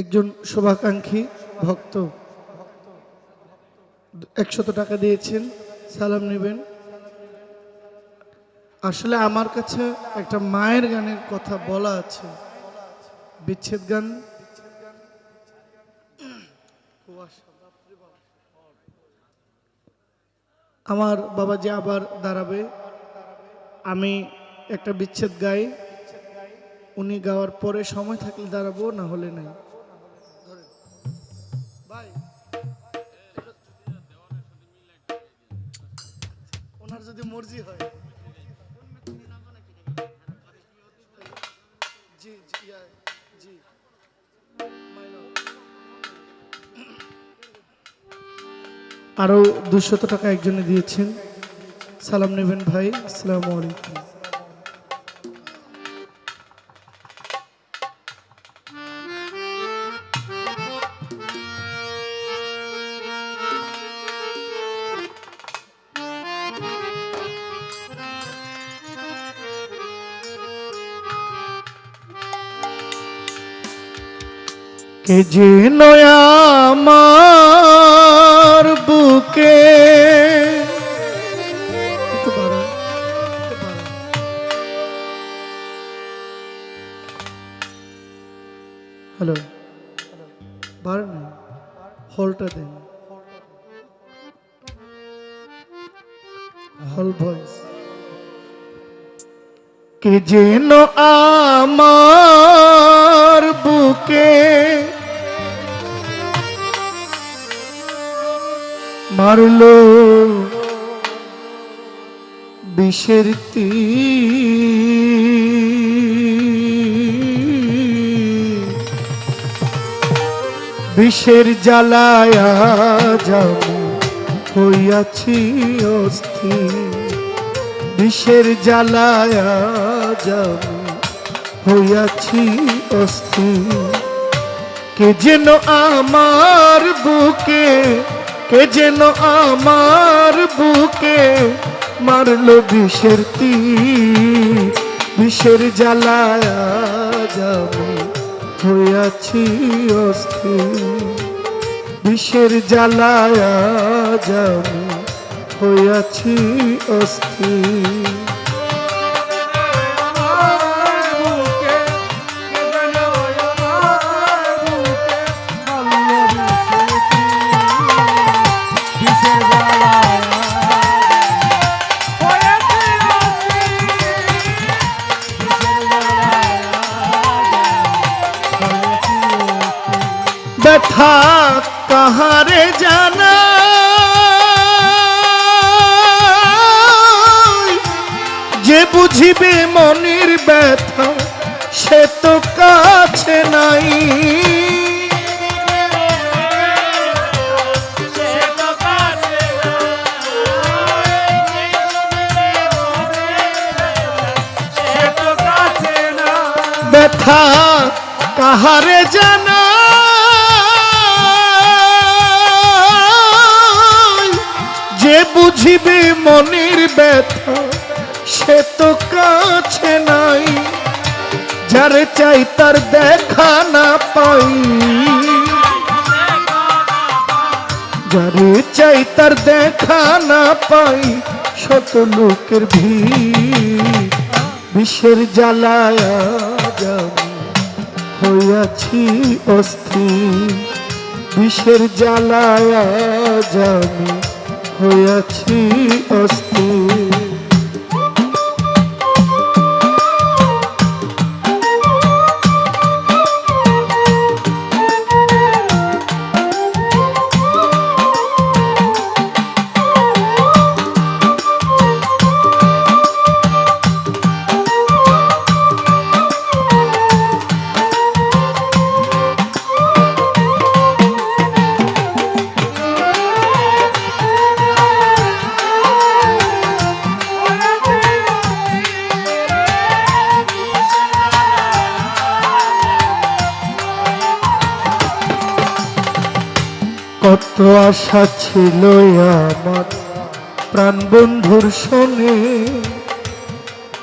একজন শুভাকাঙ্ক্ষী ভক্ত একশত টাকা দিয়েছেন, সালাম নেবেন। আসলে আমার কাছে একটা মায়ের গানের কথা বলা আছে, বিচ্ছেদ গান। আমার বাবা যে আবার দাঁড়াবে, আমি একটা বিচ্ছেদ গাই। উনি গাওয়ার পরে সময় থাকলে দাঁড়াবো, না হলে নাই। ওনার যদি মর্জি হয়। আরও দুশত টাকা একজনে দিয়েছেন। সালাম নেবেন ভাই আসসালামু আলাইকুম। কে যে আমার বুকে। হ্যালো, বাড়ান না হলটা দেন। হল ভয়েস। কে যেন আমার বুকে মারলো। বিষের তীর। বিষের জ্বালায়া যাব হইয়াছি অস্থির। বিষের জ্বালায়া যাব হইয়াছি অস্থির। কে যেন আমার বুকে কে যেন আমার বুকে মারলো বিষের তীর? বিষের জ্বালায়া যাব হইয়াছি অস্থির। বিষের জ্বালায়া যাব হইয়াছি অস্থির। ব্যথা কাহারে জানা? যে বুঝিবে মনের ব্যথা সে তো কাছে নাই। ব্যথা কাহারে জানা? বুঝিবে মনের ব্যথা, সে তো কাছে নাই। যারে চাই তার দেখা না পাই। যারে চাই তার দেখা না পাই, শত লোকের ভিড়। বিষের জ্বালায়া হইয়াছি অস্থির। বিষের জ্বালায়া যাব হইয়াছি অস্থির কত আশা ছিল আমার প্রাণ বন্ধুর শোনে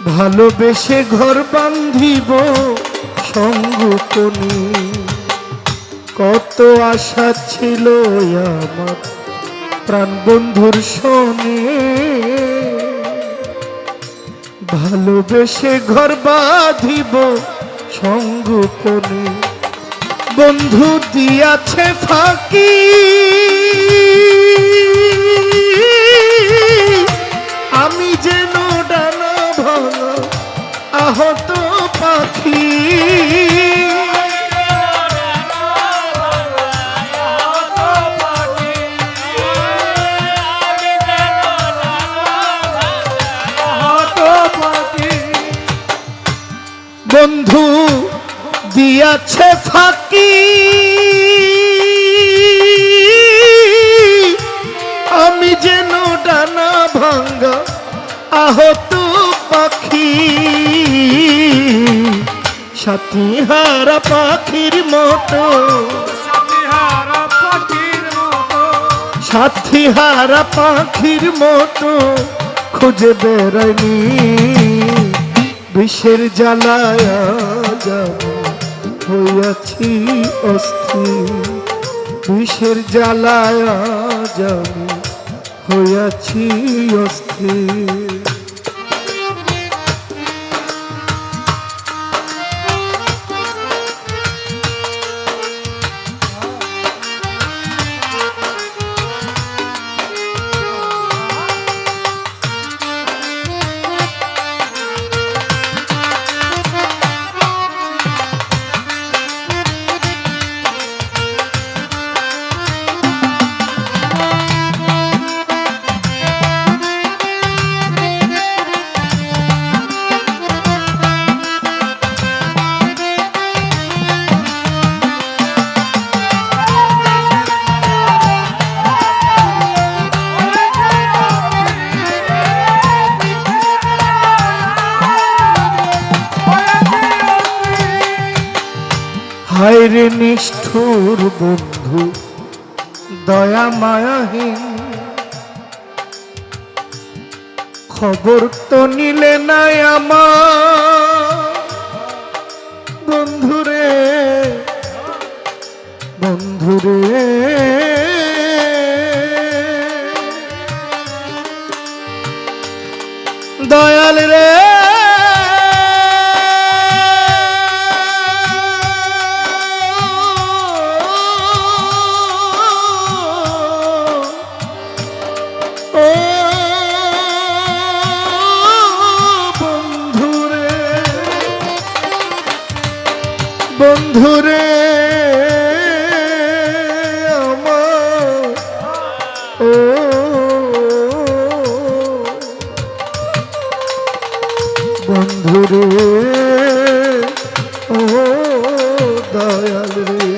ভালোবেসে ঘর বান্ধিব সঙ্গোপনে কত আশা ছিল আমার প্রাণ বন্ধুর শোনে ভালোবেসে ঘর বাঁধিব সঙ্গোপনে বন্ধু দিয়াছে ফাঁকি। আমি যেন ডানা ভালো আহত পাখি। আহত পাখি সাথী হারা পাখির মতো। সাথী হারা পাখির মতো। খুঁজে বেড়ায়নি বিষের জ্বালায় যাব হইয়াছি অস্থির বিষের জ্বালায় যাব হইয়াছি অস্থির নিষ্ঠুর বন্ধু দয়া মায়াহীন খবর তো নিলে নাই আমার। বন্ধুরে বন্ধুরে দয়াল রে। বন্ধুরে বন্ধুরে, ও দয়াল রে।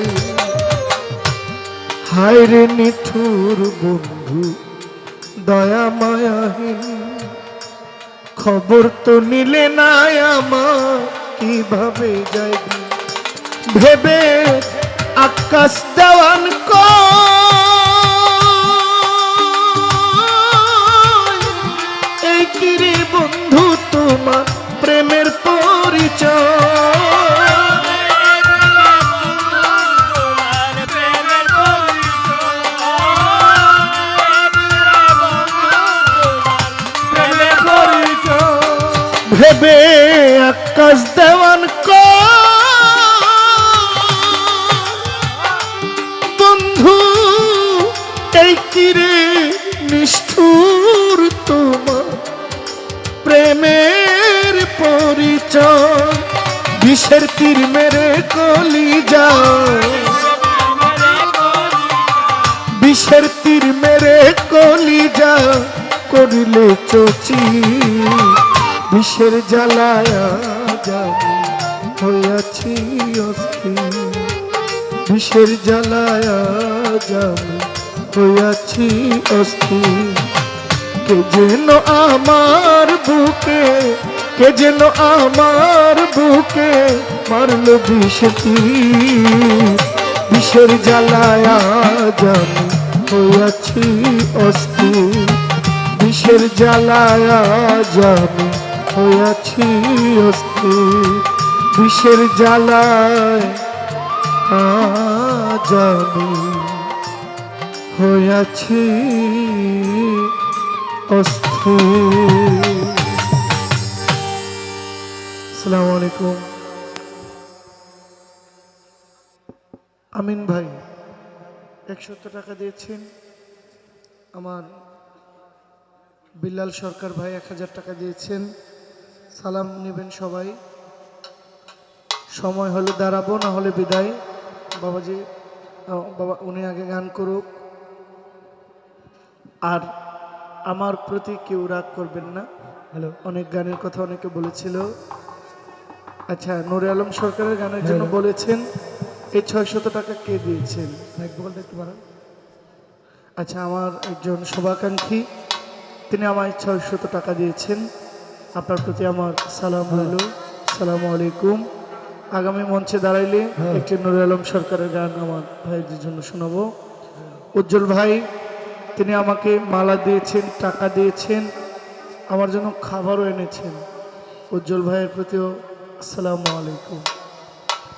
হায় রে নিঠুর বন্ধু, দয়া মায়াহীন। খবর তো নিলে নাই আমার, কীভাবে যাইবি? ভেবে আকাশ দেওয়ান এই কিরে বন্ধু তোমার প্রেমের পরিচয়? কিরে নিষ্ঠুর তোমার প্রেমের পরিচয়। বিষের তীর মেরে কলি যায় বিষের তীর মেরে কলি যা করিলে চচি। বিষের জ্বালায়া যাবে হইয়াছি অস্থির। বিষের জ্বালায়া যাবে হইয়াছি অস্থির কে যেন আমার বুকে, কে যেন আমার বুকে মারল বিষতি বিষের জ্বালায়া জানি হইয়াছি অস্থির বিষের জ্বালায় আমি হইয়াছি অস্থির বিষের জ্বালায় আমি হইয়াছি অস্থির। আসসালামু আলাইকুম। আমিন ভাই একশত টাকা দিয়েছেন। আমার বিল্লাল সরকার ভাই এক হাজার টাকা দিয়েছেন। সালাম নেবেন সবাই। সময় হলে দাঁড়াবো, না হলে বিদায়। বাবাজি বাবা, উনি আগে গান করুক। আর আমার প্রতি কেউ রাগ করবেন না। হ্যালো। অনেক গানের কথা অনেকে বলেছিল। আচ্ছা নুরে আলম সরকারের গানের জন্য বলেছেন এই ছয়শত টাকা কে দিয়েছেন? আচ্ছা আমার একজন শুভাকাঙ্ক্ষী তিনি আমায় ছয়শত টাকা দিয়েছেন। আপনার প্রতি আমার সালাম রইল। সালাম আলাইকুম। আগামী মঞ্চে দাঁড়াইলে একটি নুরে আলম সরকারের গান আমার ভাইদের জন্য শোনাবো। উজ্জ্বল ভাই তিনি আমাকে মালা দিয়েছেন, টাকা দিয়েছেন, আমার জন্য খাবারও এনেছেন। উজ্জ্বল ভাইয়ের প্রতিও আসসালামু আলাইকুম।